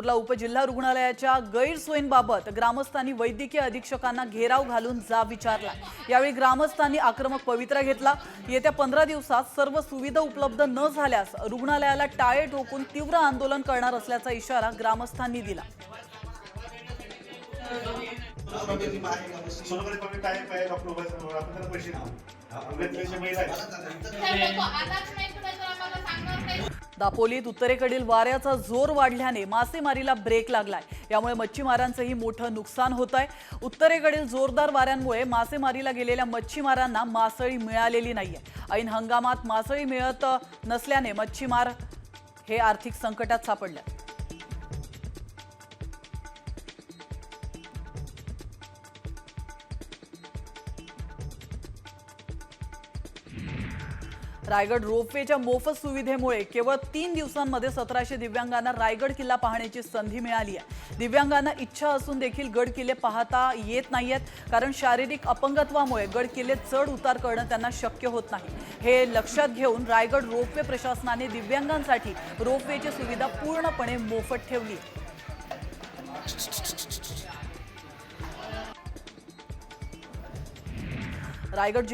कुर्ला उपजिल्हा रुग्णालयाच्या गैरसोयींबाबत ग्रामस्थांनी वैद्यकीय अधीक्षकांना घेराव घालून जाब विचारला. यावेळी ग्रामस्थांनी आक्रमक पवित्रा घेतला. येत्या पंधरा दिवसात सर्व सुविधा उपलब्ध न झाल्यास रुग्णालयाला टाळे ठोकून तीव्र आंदोलन करणार असल्याचा इशारा ग्रामस्थांनी दिला. सोनोग्राफी दापोलीत उत्तरेकडील वाऱ्याचा जोर वाढल्याने मासेमारीला ब्रेक लागलाय. यामुळे मच्छीमारांचंही मोठं नुकसान होत आहे उत्तरेकडील जोरदार वाऱ्यांमुळे मासेमारीला गेलेल्या मच्छीमारांना मासळी मिळालेली नाहीये. ऐन हंगामात मासळी मिळत नसल्याने मच्छीमार हे आर्थिक संकटात सापडले रायगड रोपवेच्या मोफत सुविधेमुळे केवळ तीन दिवसांमध्ये सतराशे दिव्यांगांना रायगड किल्ला पाहण्याची संधी मिळाली आहे. दिव्यांगांना इच्छा असून देखील गड किल्ले पाहता येत नाहीयेत कारण शारीरिक अपंगत्वामुळे गड किल्ले चढ उतार करणं त्यांना शक्य होत नाही. हे लक्षात घेऊन रायगड रोपवे प्रशासनाने दिव्यांगांसाठी रोपवेची सुविधा पूर्णपणे मोफत ठेवली रायगड